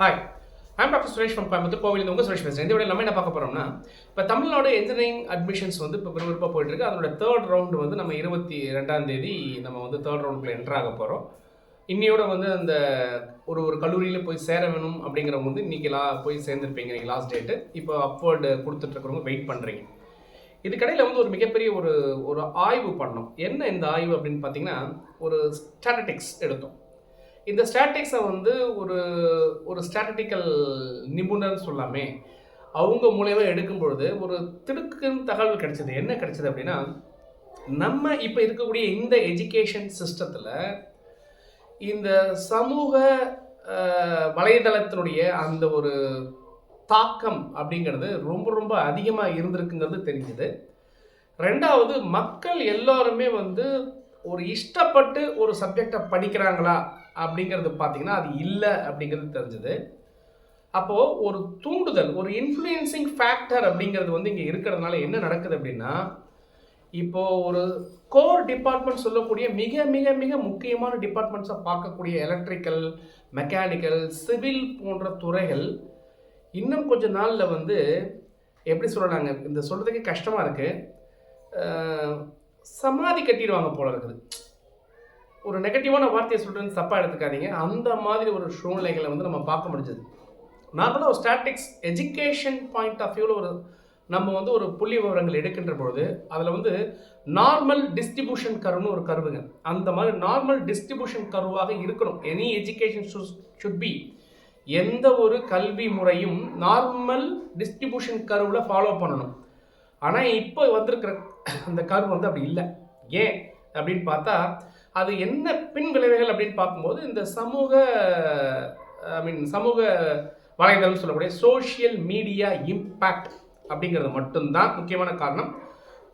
Hi I'm doctor Suresh from Coimbatore கோவில் உங்கள் சுரேஷ் பேசுகிறேன் இந்த நம்ம என்ன பார்க்க போகிறோம்னா இப்போ தமிழ்நாடு இன்ஜினியரிங் அட்மிஷன்ஸ் வந்து இப்போ விறுவிறுப்பாக போயிட்டுருக்கு. அதனோட அதோட தேர்ட் ரவுண்டு வந்து நம்ம இருபத்தி ரெண்டாம் தேதி நம்ம வந்து தேர்ட் ரவுண்டுக்குள்ள என்ட்ரு ஆக போகிறோம் இன்னையோட வந்து அந்த ஒரு ஒரு கல்லூரியில் போய் சேர வேணும் அப்படிங்கிறவங்க வந்து இன்னைக்கு லா போய் சேர்ந்துருப்பீங்க. இன்றைக்கி லாஸ்ட் டேட்டு இப்போ அப்வர்டு கொடுத்துட்ருக்கிறவங்க வெயிட் பண்ணுறீங்க இதுக்கடையில் வந்து ஒரு மிகப்பெரிய ஒரு ஒரு ஆய்வு பண்ணோம் என்ன இந்த ஆய்வு அப்படின்னு பார்த்தீங்கன்னா ஒரு ஸ்டாட்டிக்ஸ் எடுத்தோம். இந்த ஸ்டாட்டிக்ஸை வந்து ஒரு ஒரு ஸ்டாட்டிட்டிக்கல் நிபுணர்னு சொல்லாமே அவங்க மூலயமா எடுக்கும் பொழுது ஒரு திடுக்குன்னு தகவல் கிடைச்சது. என்ன கிடைச்சது அப்படின்னா நம்ம இப்போ இருக்கக்கூடிய இந்த எஜுகேஷன் சிஸ்டத்தில் இந்த சமூக வலைதளத்தினுடைய அந்த ஒரு தாக்கம் அப்படிங்கிறது ரொம்ப ரொம்ப அதிகமாக இருந்திருக்குங்கிறது தெரிஞ்சுது. ரெண்டாவது மக்கள் எல்லாருமே வந்து ஒரு இஷ்டப்பட்டு ஒரு சப்ஜெக்டை படிக்கிறாங்களா அப்படிங்கிறது பார்த்தீங்கன்னா அது இல்லை அப்படிங்கிறது தெரிஞ்சுது. அப்போது ஒரு தூண்டுதல் ஒரு இன்ஃப்ளூயன்சிங் ஃபேக்டர் அப்படிங்கிறது வந்து இங்கே இருக்கிறதுனால என்ன நடக்குது அப்படின்னா இப்போ ஒரு கோர் டிபார்ட்மெண்ட் சொல்லக்கூடிய மிக மிக மிக முக்கியமான டிபார்ட்மெண்ட்ஸை பார்க்கக்கூடிய எலக்ட்ரிக்கல் மெக்கானிக்கல் சிவில் போன்ற துறைகள் இன்னும் கொஞ்ச நாளில் வந்து எப்படி சொல்கிறாங்க இந்த சொல்கிறதுக்கே கஷ்டமாக இருக்குது சமாதி கட்டிடுவாங்க போல இருக்குது. ஒரு நெகட்டிவான வார்த்தையை சொல்கிறேன்னு தப்பாக எடுத்துக்காதீங்க. அந்த மாதிரி ஒரு சூழ்நிலைகளை வந்து நம்ம பார்க்க முடிஞ்சது. நார்மலாக ஒரு ஸ்டாட்டிக்ஸ் எஜுகேஷன் பாயிண்ட் ஆஃப் வியூவில் ஒரு நம்ம வந்து ஒரு புள்ளி விவரங்கள் எடுக்கின்ற பொழுது அதில் வந்து நார்மல் டிஸ்ட்ரிபியூஷன் கருவுன்னு ஒரு கருவுங்க அந்த மாதிரி நார்மல் டிஸ்ட்ரிபியூஷன் கருவாக இருக்கணும். எனி எஜுகேஷன் ஷுட் பி எந்த ஒரு கல்வி முறையும் நார்மல் டிஸ்ட்ரிபியூஷன் கருவில் ஃபாலோ பண்ணணும். ஆனால் இப்போ வந்திருக்கிற அந்த கர்வ் வந்து அப்படி இல்லை. ஏன்? அப்படின்னு பார்த்தா அது என்ன பின் விளைவுகள் அப்படின்னு பார்க்கும்போது இந்த சமூக ஐ மீன் சமூக வலைதளம் சொல்லக்கூடிய சோஷியல் மீடியா இம்பேக்ட் அப்படிங்கிறது மட்டும்தான் முக்கியமான காரணம்.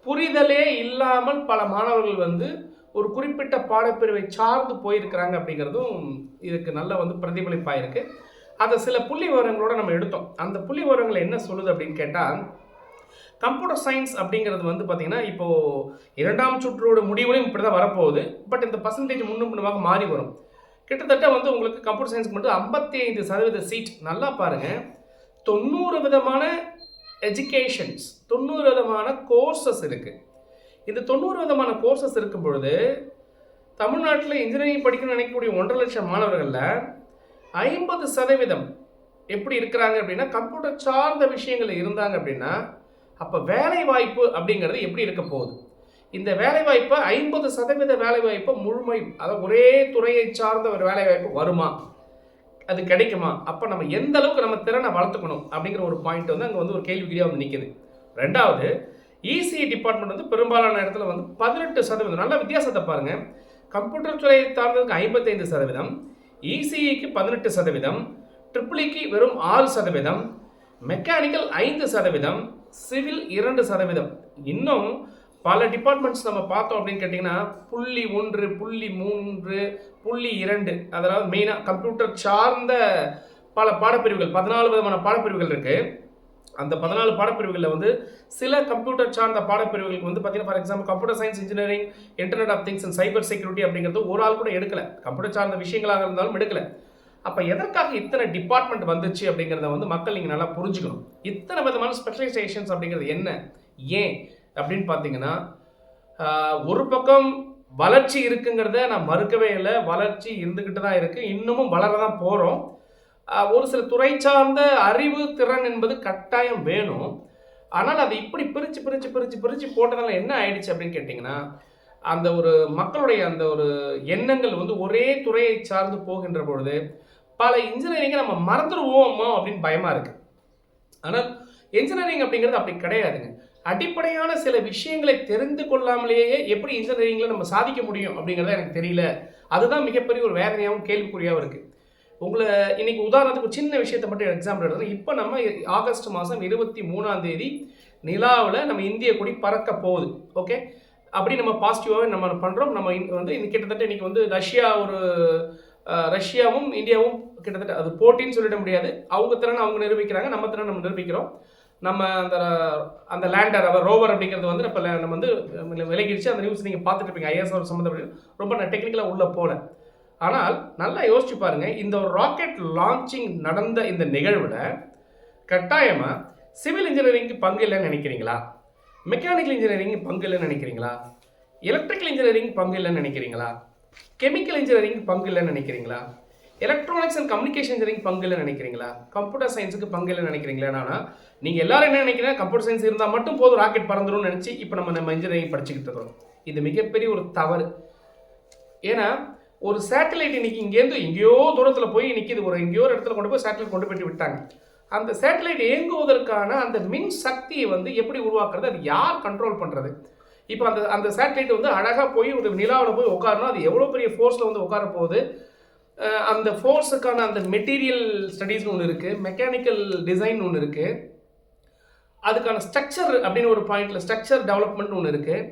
புரிதலே இல்லாமல் பல மாணவர்கள் வந்து ஒரு குறிப்பிட்ட பாடப்பிரிவை சார்ந்து போயிருக்கிறாங்க அப்படிங்கிறதும் இதுக்கு நல்ல வந்து பிரதிபலிப்பாக இருக்குது அதை சில புள்ளி விவரங்களோட நம்ம எடுத்தோம். அந்த புள்ளி விவரங்களை என்ன சொல்லுது அப்படின்னு கேட்டால் கம்ப்யூட்டர் சயின்ஸ் அப்படிங்கிறது வந்து பார்த்தீங்கன்னா இப்போ இரண்டாம் சுற்றோட முடிவுலையும் இப்படி தான் வரப்போகுது. பட் இந்த பர்சன்டேஜ் முன்னும் பின்னுமாக மாறி வரும். கிட்டத்தட்ட வந்து உங்களுக்கு கம்ப்யூட்டர் சயின்ஸ்க்கு மட்டும் ஐம்பத்தி ஐந்து சதவீத சீட் நல்லா பாருங்க. தொண்ணூறு விதமான எஜுகேஷன்ஸ் தொண்ணூறு விதமான கோர்சஸ் இருக்குது இந்த தொண்ணூறு விதமான கோர்சஸ் இருக்கும் பொழுது தமிழ்நாட்டில் இன்ஜினியரிங் படிக்கணும்னு நினைக்கக்கூடிய ஒன்றரை லட்சம் மாணவர்களில் ஐம்பது சதவீதம் எப்படி இருக்கிறாங்க அப்படின்னா கம்ப்யூட்டர் சார்ந்த விஷயங்கள் இருந்தாங்க அப்படின்னா அப்போ வேலை வாய்ப்பு அப்படிங்கிறது எப்படி இருக்க போகுது? இந்த வேலைவாய்ப்பை ஐம்பது சதவீத வேலைவாய்ப்பை முழுமை அதாவது ஒரே துறையை சார்ந்த ஒரு வேலைவாய்ப்பு வருமா? அது கிடைக்குமா? அப்போ நம்ம எந்த அளவுக்கு நம்ம திறனை வளர்த்துக்கணும் அப்படிங்கிற ஒரு பாயிண்ட் வந்து அங்கே வந்து ஒரு கேள்விக்குறியாக வந்து நிற்கிது ரெண்டாவது இசிஇ டிபார்ட்மெண்ட் வந்து பெரும்பாலான இடத்துல வந்து பதினெட்டு சதவீதம் நல்ல வித்தியாசத்தை பாருங்கள் கம்ப்யூட்டர் துறையை சார்ந்ததுக்கு ஐம்பத்தைந்து சதவீதம் இசிஇக்கு பதினெட்டு சதவீதம் ட்ரிபிளிக்கு வெறும் ஆறு சதவீதம் மெக்கானிக்கல் ஐந்து சதவீதம் சிவில் இரண்டு சதவீதம். இன்னும் பல டிபார்ட்மெண்ட்ஸ் நம்ம பார்த்தோம் அப்படின்னு கேட்டிங்கன்னா புள்ளி ஒன்று புள்ளி மூன்று புள்ளி இரண்டு. அதாவது மெயினாக கம்ப்யூட்டர் சார்ந்த பல பாடப்பிரிவுகள் பதினாலு விதமான பாடப்பிரிவுகள் இருக்குது அந்த பதினாலு பாடப்பிரிவுகளில் வந்து சில கம்ப்யூட்டர் சார்ந்த பாடப்பிரிவுகளுக்கு வந்து பார்த்தீங்கன்னா for example computer science engineering internet of things and cyber security அப்படிங்கிறது ஒரு ஆள் கூட எடுக்கலை. கம்ப்யூட்டர் சார்ந்த விஷயங்களாக இருந்தாலும் எடுக்கலை. அப்போ எதற்காக இத்தனை டிபார்ட்மெண்ட் வந்துச்சு அப்படிங்கிறத வந்து மக்கள் நீங்கள் நல்லா புரிஞ்சுக்கணும். இத்தனை விதமான ஸ்பெஷலைசேஷன்ஸ் அப்படிங்கிறது என்ன? ஏன்? அப்படின்னு பார்த்தீங்கன்னா ஒரு பக்கம் வளர்ச்சி இருக்குங்கிறத நான் மறுக்கவே இல்லை. வளர்ச்சி இருந்துக்கிட்டு தான் இருக்குது இன்னமும் வளர தான் போகிறோம் ஒரு சில துறை சார்ந்த அறிவு திறன் என்பது கட்டாயம் வேணும். ஆனால் அதை இப்படி பிரித்து பிரித்து பிரித்து பிரித்து போட்டதால என்ன ஆயிடுச்சு அப்படின்னு கேட்டிங்கன்னா அந்த ஒரு மக்களுடைய அந்த ஒரு எண்ணங்கள் வந்து ஒரே துறையை சார்ந்து போகின்ற பொழுது பல இன்ஜினியரிங்கை நம்ம மறந்துடுவோமோ அப்படின்னு பயமாக இருக்குது ஆனால் இன்ஜினியரிங் அப்படிங்கிறது அப்படி கிடையாதுங்க. அடிப்படையான சில விஷயங்களை தெரிந்து கொள்ளாமலேயே எப்படி இன்ஜினியரிங்கில் நம்ம சாதிக்க முடியும் அப்படிங்கிறத எனக்கு தெரியல. அதுதான் மிகப்பெரிய ஒரு வேதனையாகவும் கேள்விக்குறியாகவும் இருக்குது உங்களை இன்னைக்கு உதாரணத்துக்கு ஒரு சின்ன விஷயத்தை மட்டும் எக்ஸாம்பிள் எடுத்துறேன் இப்போ நம்ம ஆகஸ்ட் மாதம் இருபத்தி மூணாம் தேதி நிலாவில் நம்ம இந்திய கொடி பறக்க போகுது. ஓகே அப்படி நம்ம பாசிட்டிவாகவே நம்ம பண்ணுறோம் நம்ம வந்து கிட்டத்தட்ட இன்னைக்கு வந்து ரஷ்யா ஒரு ரஷ்யாவும் இந்தியாவும் கிட்டத்தட்ட அது போட்டின்னு சொல்லிட முடியாது. அவங்க திறனை அவங்க நிரூபிக்கிறாங்க நம்ம திறனை நம்ம நிரூபிக்கிறோம். நம்ம அந்த அந்த லேண்டர் அவர் ரோவர் அப்படிங்கிறது வந்து இப்போ நம்ம வந்து விலகிடுச்சு. அந்த நியூஸ் நீங்கள் பார்த்துட்டு இருப்பீங்க. ஐஎஸ்ஆர் சம்மந்தப்பட்ட ரொம்ப நான் டெக்னிக்கலாக உள்ளே போல. ஆனால் நல்லா யோசிச்சு பாருங்க. இந்த ஒரு ராக்கெட் லான்ச்சிங் நடந்த இந்த நிகழ்வில் கட்டாயமாக சிவில் இன்ஜினியரிங்க்கு பங்கு இல்லைன்னு நினைக்கிறீங்களா? மெக்கானிக்கல் இன்ஜினியரிங் பங்கு இல்லைன்னு நினைக்கிறீங்களா? எலக்ட்ரிக்கல் இன்ஜினியரிங் பங்கு இல்லைன்னு நினைக்கிறீங்களா? கெமிக்கல் இன்ஜினியரிங் பங்கு இல்லைன்னு நினைக்கிறீங்களா? எலக்ட்ரானிக்ஸ் அண்ட் கம்யூனிகேஷன் இன்ஜினியரிங் பங்கு இல்லைன்னு நினைக்கிறீங்களா? கம்ப்யூட்டர் சயின்ஸுக்கு பங்கு இல்லைன்னு நினைக்கிறீங்களா? ஆனால் நீங்கள் எல்லாரும் என்ன நினைக்கிறீங்க கம்ப்யூட்டர் சயின்ஸ் இருந்தால் மட்டும் போதும் ராக்கெட் பறந்துரும்னு நினச்சி இப்போ நம்ம நம்ம இன்ஜினியரிங் படிச்சுக்கிட்டு இருக்கிறோம். இது மிகப்பெரிய ஒரு தவறு. ஏன்னா ஒரு சேட்டலைட் இன்னைக்கு இங்கேருந்து எங்கேயோ தூரத்தில் போய் நிற்கிது ஒரு எங்கேயோ ஒரு இடத்துல கொண்டு போய் சேட்டலைட் கொண்டு போயிட்டு விட்டாங்க. அந்த சேட்டலைட் இயங்குவதற்கான அந்த மின் சக்தியை வந்து எப்படி உருவாக்குறது? அது யார் கண்ட்ரோல் பண்ணுறது இப்போ அந்த அந்த சேட்டலைட் வந்து அழகாக போய் ஒரு நிலாவில் போய் உட்காரணும். அது எவ்வளோ பெரிய ஃபோர்ஸில் வந்து உட்கார போகுது. அந்த ஃபோர்ஸுக்கான அந்த மெட்டீரியல் ஸ்டடீஸ்னு ஒன்று இருக்குது மெக்கானிக்கல் டிசைன் ஒன்று இருக்குது அதுக்கான ஸ்ட்ரக்சர் அப்படின்னு ஒரு பாயிண்டில் ஸ்ட்ரக்சர் டெவலப்மெண்ட் ஒன்று இருக்குது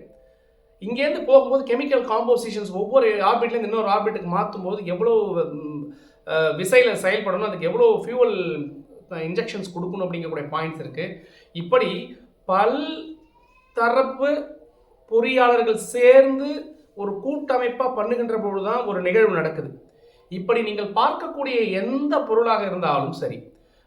இங்கேருந்து போகும்போது கெமிக்கல் காம்போசிஷன்ஸ் ஒவ்வொரு ஆர்பிட்லேருந்து இன்னொரு ஆர்பிட்டுக்கு மாற்றும் போது எவ்வளோ விசையில் செயல்படணும். அதுக்கு எவ்வளோ ஃபியூவல் இன்ஜெக்ஷன்ஸ் கொடுக்கணும் அப்படிங்கக்கூடிய பாயிண்ட்ஸ் இருக்குது இப்படி பல் தரப்பு பொறியாளர்கள் சேர்ந்து ஒரு கூட்டமைப்பாக பண்ணுகின்ற பொழுது தான் ஒரு நிகழ்வு நடக்குது. இப்படி நீங்கள் பார்க்கக்கூடிய எந்த பொருளாக இருந்தாலும் சரி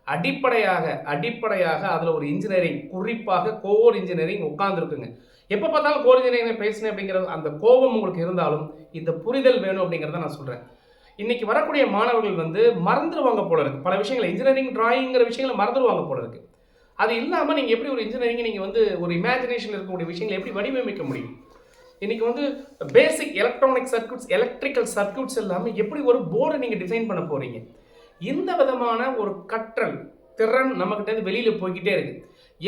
அடிப்படையாக அடிப்படையாக அதில் ஒரு இன்ஜினியரிங் குறிப்பாக கோர் இன்ஜினியரிங் உட்காந்துருக்குங்க எப்போ பார்த்தாலும் கோர் இன்ஜினியரிங் பேசினேன் அப்படிங்கிறது அந்த கோபம் உங்களுக்கு இருந்தாலும் இந்த புரிதல் வேணும் அப்படிங்கிறத நான் சொல்கிறேன் இன்னைக்கு வரக்கூடிய மாணவர்கள் வந்து மறந்துடுவாங்க போல இருக்கு. பல விஷயங்கள் இன்ஜினியரிங் டிராயிங்கிற விஷயங்களை மறந்துடுவாங்க போல இருக்குது அது இல்லாமல் நீங்கள் எப்படி ஒரு இன்ஜினியரிங் நீங்கள் வந்து ஒரு இமேஜினேஷன் இருக்கக்கூடிய விஷயங்களை எப்படி வடிவமைக்க முடியும்? இன்னைக்கு வந்து basic electronic circuits electrical circuits எல்லாமே எப்படி ஒரு போர்டை நீங்கள் டிசைன் பண்ண போகிறீங்க இந்த விதமான ஒரு கற்றல் திறன் நம்மக்கிட்ட வெளியில் போய்கிட்டே இருக்குது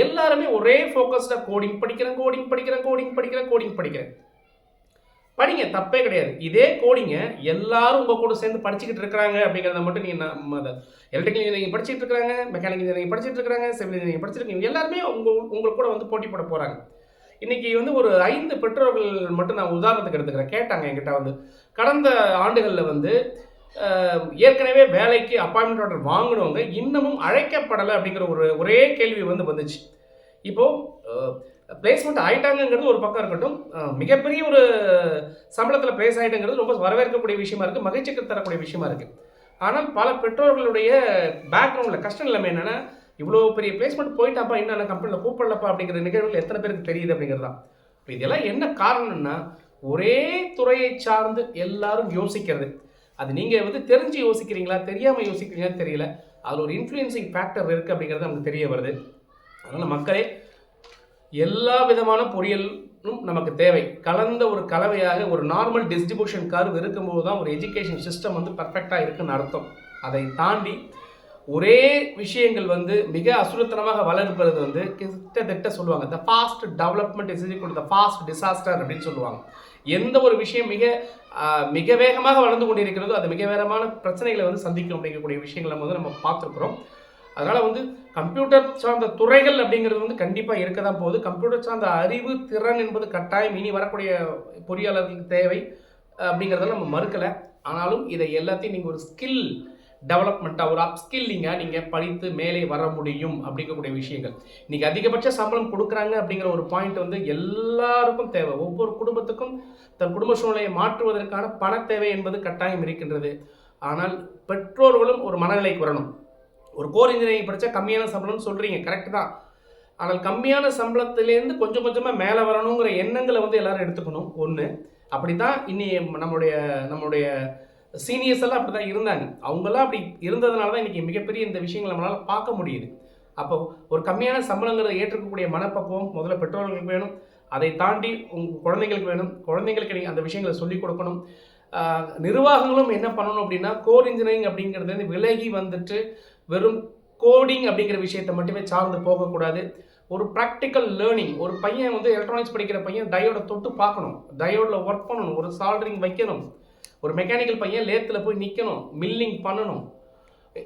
எல்லாருமே ஒரே ஃபோக்கஸ்டாக கோடிங் படிக்கிறேன் கோடிங் படிக்கிறேன் கோடிங் படிக்கிறேன் கோடிங் படிக்கிறேன். படிங்க தப்பே கிடையாது. இதே கோடிங்க எல்லாரும் உங்கள் கூட சேர்ந்து படிச்சுக்கிட்டு இருக்கிறாங்க அப்படிங்கிறத மட்டும் நீங்கள் நம்ம எலக்ட்ரிக்கல் இன்ஜினியரிங் படிச்சுட்டு இருக்காங்க மெக்கானிக் இன்ஜினியரிங் படிச்சுட்டு இருக்காங்க சிவில் இன்ஜினியரிங் படிச்சிருக்கீங்க எல்லாருமே உங்க உங்களுக்கு கூட வந்து போட்டி போட போறாங்க. இன்னைக்கு வந்து ஒரு ஐந்து பெற்றோர்கள் மட்டும் நான் உதாரணத்துக்கு எடுத்துக்கிறேன். கேட்டாங்க என்கிட்ட வந்து கடந்த ஆண்டுகளில் வந்து ஏற்கனவே வேலைக்கு அப்பாயின்மெண்ட் ஆர்டர் வாங்கினவங்க இன்னமும் அழைக்கப்படலை அப்படிங்கிற ஒரு ஒரே கேள்வி வந்து வந்துச்சு. இப்போ பிளேஸ்மெண்ட் ஆயிட்டாங்கங்கிறது ஒரு பக்கம் இருக்கட்டும். மிகப்பெரிய ஒரு சம்பளத்தில் பிளேஸ் ஆகிட்டுங்கிறது ரொம்ப வரவேற்கக்கூடிய விஷயமா இருக்குது மகிழ்ச்சிக்கு தரக்கூடிய விஷயமா இருக்குது ஆனால் பல பெற்றோர்களுடைய பேக்ரவுண்டில் கஷ்டம் நிலைமை என்னென்னா இவ்வளோ பெரிய பிளேஸ்மெண்ட் போயிட்டாப்பா இன்னும் கம்பெனியில் கூப்பிடலப்பா அப்படிங்கிற நிகழ்வுகள் எத்தனை பேருக்கு தெரியுது அப்படிங்கிறது? தான் இதெல்லாம் என்ன காரணம்னா ஒரே துறையை சார்ந்து எல்லாரும் யோசிக்கிறது. அது நீங்கள் வந்து தெரிஞ்சு யோசிக்கிறீங்களா தெரியாமல் யோசிக்கிறீங்களா தெரியல. அதில் ஒரு இன்ஃப்ளூயன்சிங் ஃபேக்டர் இருக்குது அப்படிங்கிறது நமக்கு தெரிய வருது. அதனால் மக்களே எல்லா விதமான பொரியல் நமக்கு தேவை. கலந்த ஒரு கலவையாக ஒரு நார்மல் டிஸ்ட்ரிபியூஷன் கர்வ் இருக்கும்போது தான் ஒரு எஜுகேஷன் சிஸ்டம் வந்து பர்ஃபெக்டாக இருக்குன்னு அர்த்தம். அதை தாண்டி ஒரே விஷயங்கள் வந்து மிக அசுரத்தனமாக வளர்ப்பது வந்து கிட்டத்தட்ட சொல்லுவாங்க the fast development is equal the fast disaster அப்படின்னு சொல்லுவாங்க. எந்த ஒரு விஷயம் மிக மிக வேகமாக வளர்ந்து கொண்டிருக்கிறதோ அது மிக வேகமான பிரச்சனைகளை வந்து சந்திக்கும் அப்படிங்கக்கூடிய விஷயங்களை வந்து நம்ம பார்த்துருக்குறோம். அதனால் வந்து கம்ப்யூட்டர் சார்ந்த துறைகள் அப்படிங்கிறது வந்து கண்டிப்பாக இருக்க தான் போகுது. கம்ப்யூட்டர் சார்ந்த அறிவு திறன் என்பது கட்டாயம் இனி வரக்கூடிய பொறியாளர்களுக்கு தேவை அப்படிங்கிறத நம்ம மறுக்கலை. ஆனாலும் இதை எல்லாத்தையும் நீங்கள் ஒரு ஸ்கில் டெவலப்மெண்ட்டாக ஒரு அப்ஸ்கில்லிங்காக நீங்கள் படித்து மேலே வர முடியும் அப்படிங்கக்கூடிய விஷயங்கள். இன்றைக்கி அதிகபட்ச சம்பளம் கொடுக்குறாங்க அப்படிங்கிற ஒரு பாயிண்ட் வந்து எல்லாருக்கும் தேவை. ஒவ்வொரு குடும்பத்துக்கும் தன் குடும்ப சூழ்நிலையை மாற்றுவதற்கான பண தேவை என்பது கட்டாயம் இருக்கின்றது. ஆனால் பெற்றோர்களும் ஒரு மனநிலைக்கு வரணும். ஒரு கோர் இன்ஜினியரிங் படித்தா கம்மியான சம்பளம்னு சொல்கிறீங்க கரெக்ட் தான். ஆனால் கம்மியான சம்பளத்துலேருந்து கொஞ்சம் கொஞ்சமாக மேலே வரணுங்கிற எண்ணங்களை வந்து எல்லோரும் எடுத்துக்கணும். ஒன்று அப்படி தான் இன்னி நம்மளுடைய நம்மளுடைய சீனியர்ஸ் எல்லாம் அப்படி தான் இருந்தாங்க. அவங்கெல்லாம் அப்படி இருந்ததுனால தான் இன்றைக்கி மிகப்பெரிய இந்த விஷயங்கள் நம்மளால் பார்க்க முடியுது. அப்போ ஒரு கம்மியான சம்பளங்கிறத ஏற்றுக்கக்கூடிய மனப்பக்குவம் முதல்ல பெற்றோர்களுக்கு வேணும். அதை தாண்டி உங்கள் குழந்தைங்களுக்கு வேணும். குழந்தைங்களுக்கு நீங்கள் அந்த விஷயங்களை சொல்லிக் கொடுக்கணும். நிர்வாகங்களும் என்ன பண்ணணும் அப்படின்னா கோர் இன்ஜினியரிங் அப்படிங்கிறது விலகி வந்துட்டு வெறும் கோடிங் அப்படிங்கிற விஷயத்தை மட்டுமே சார்ந்து போகக்கூடாது. ஒரு ப்ராக்டிக்கல் லேர்னிங் ஒரு பையன் வந்து எலக்ட்ரானிக்ஸ் படிக்கிற பையன் டயோட தொட்டு பார்க்கணும். டயோடில் ஒர்க் பண்ணணும் ஒரு சால்டரிங் வைக்கணும். ஒரு மெக்கானிக்கல் பையன் லேத்தில் போய் நிற்கணும் மில்லிங் பண்ணணும்.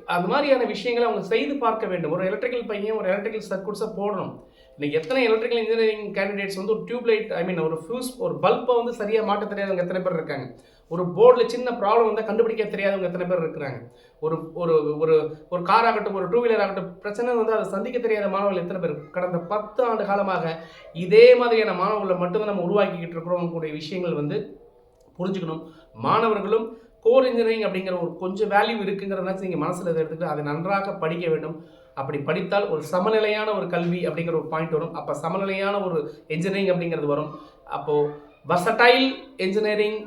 அது மாதிரியான விஷயங்களை அவங்க செய்து பார்க்க வேண்டும். ஒரு எலக்ட்ரிக்கல் பையன் ஒரு எலக்ட்ரிக்கல் சர்க்யூட்ஸை போடணும். இன்னைக்கு எத்தனை எலக்ட்ரிக்கல் இன்ஜினியரிங் கேண்டிடேட்ஸ் வந்து ஒரு டியூப்லைட் ஐ மீன் ஒரு ஃபியூஸ் ஒரு பல்பை வந்து சரியாக மாட்ட தெரியாதவங்க எத்தனை பேர் இருக்காங்க? ஒரு போர்டில் சின்ன ப்ராப்ளம் வந்தால் கண்டுபிடிக்க தெரியாதவங்க எத்தனை பேர் இருக்கிறாங்க? ஒரு ஒரு ஒரு ஒரு கார் ஆகட்டும் ஒரு டூ வீலர் ஆகட்டும் பிரச்சனை வந்து அதை சந்திக்க தெரியாத மாணவர்கள் எத்தனை பேர் கடந்த பத்து ஆண்டு காலமாக இதே மாதிரியான மாணவர்களை மட்டும்தான் நம்ம உருவாக்கிக்கிட்டு இருக்கிறோம் கூடிய விஷயங்கள் வந்து புரிஞ்சுக்கணும். மாணவர்களும் கோர் இன்ஜினியரிங் அப்படிங்கிற ஒரு கொஞ்சம் வேல்யூ இருக்குங்கிறனாச்சும் நீங்கள் மனசில் எடுத்துக்கிட்டு அதை நன்றாக படிக்க வேண்டும். அப்படி படித்தால் ஒரு சமநிலையான ஒரு கல்வி அப்படிங்கிற ஒரு பாயிண்ட் வரும். அப்போ சமநிலையான ஒரு இன்ஜினியரிங் அப்படிங்கிறது வரும். அப்போது வசடைல் இன்ஜினியரிங்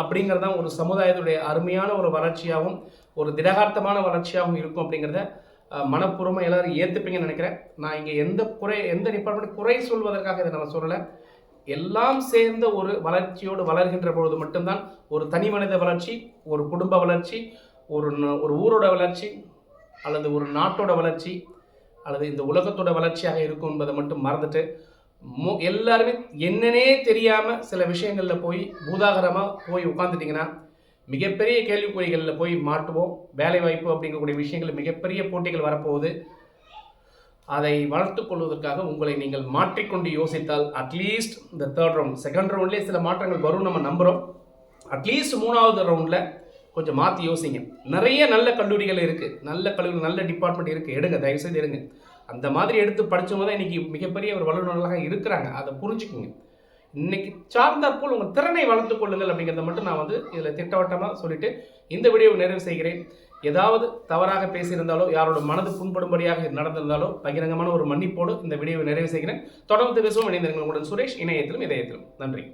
அப்படிங்கிறது தான் ஒரு சமுதாயத்துடைய அருமையான ஒரு வளர்ச்சியாகவும் ஒரு திடகார்த்தமான வளர்ச்சியாகவும் இருக்கும் அப்படிங்கிறத மனப்பூர்வமாக எல்லோரும் ஏற்றுப்பீங்கன்னு நினைக்கிறேன். நான் இங்கே எந்த குறை எந்த டிபார்ட்மெண்ட் குறை சொல்வதற்காக இதை நம்ம சொல்லலை. எல்லாம் சேர்ந்த ஒரு வளர்ச்சியோடு வளர்கின்ற பொழுது மட்டும்தான் ஒரு தனி மனித வளர்ச்சி ஒரு குடும்ப வளர்ச்சி ஒரு ஒரு ஊரோட வளர்ச்சி அல்லது ஒரு நாட்டோட வளர்ச்சி அல்லது இந்த உலகத்தோட வளர்ச்சியாக இருக்கும் என்பதை மட்டும் மறந்துட்டு மோ எல்லாருமே என்னன்னே தெரியாமல் சில விஷயங்களில் போய் பூதாகரமாக போய் உட்காந்துட்டிங்கன்னா மிகப்பெரிய கேள்விக்குறிகளில் போய் மாட்டுவோம். வேலைவாய்ப்பு அப்படிங்கக்கூடிய விஷயங்கள் மிகப்பெரிய போட்டிகள் வரப்போகுது. அதை வளர்த்துக் கொள்வதற்காக உங்களை நீங்கள் மாற்றிக்கொண்டு யோசித்தால் அட்லீஸ்ட் இந்த தேர்ட் ரவுண்ட் செகண்ட் ரவுண்ட்லேயே சில மாற்றங்கள் வரும் நம்ம நம்புகிறோம் அட்லீஸ்ட் மூணாவது ரவுண்டில் கொஞ்சம் மாற்றி யோசிங்க. நிறைய நல்ல கல்லூரிகள் இருக்குது நல்ல கல்லூரி நல்ல டிபார்ட்மெண்ட் இருக்குது எடுங்க தயவுசெய்து எடுங்க. அந்த மாதிரி எடுத்து படித்தவங்க தான் இன்றைக்கி மிகப்பெரிய ஒரு வல்லுநர்களாக இருக்கிறாங்க. அதை புரிஞ்சுக்குங்க. இன்னைக்கு சார்ந்தாற்போல் உங்கள் திறனை வளர்த்துக் கொள்ளுங்கள் அப்படிங்கிறத மட்டும் நான் வந்து இதில் திட்டவட்டமாக சொல்லிவிட்டு இந்த வீடியோவை நிறைவு செய்கிறேன். ஏதாவது தவறாக பேசியிருந்தாலோ யாரோட மனது புண்படும்படியாக நடந்திருந்தாலோ பகிரங்கமான ஒரு மன்னிப்போடு இந்த வீடியோவை நிறைவு செய்கிறேன். தொடர்ந்து பேசுவோம். இணைந்திருங்கள் உங்களுடன் சுரேஷ் இணையத்திலும் இதயத்திலும். நன்றி.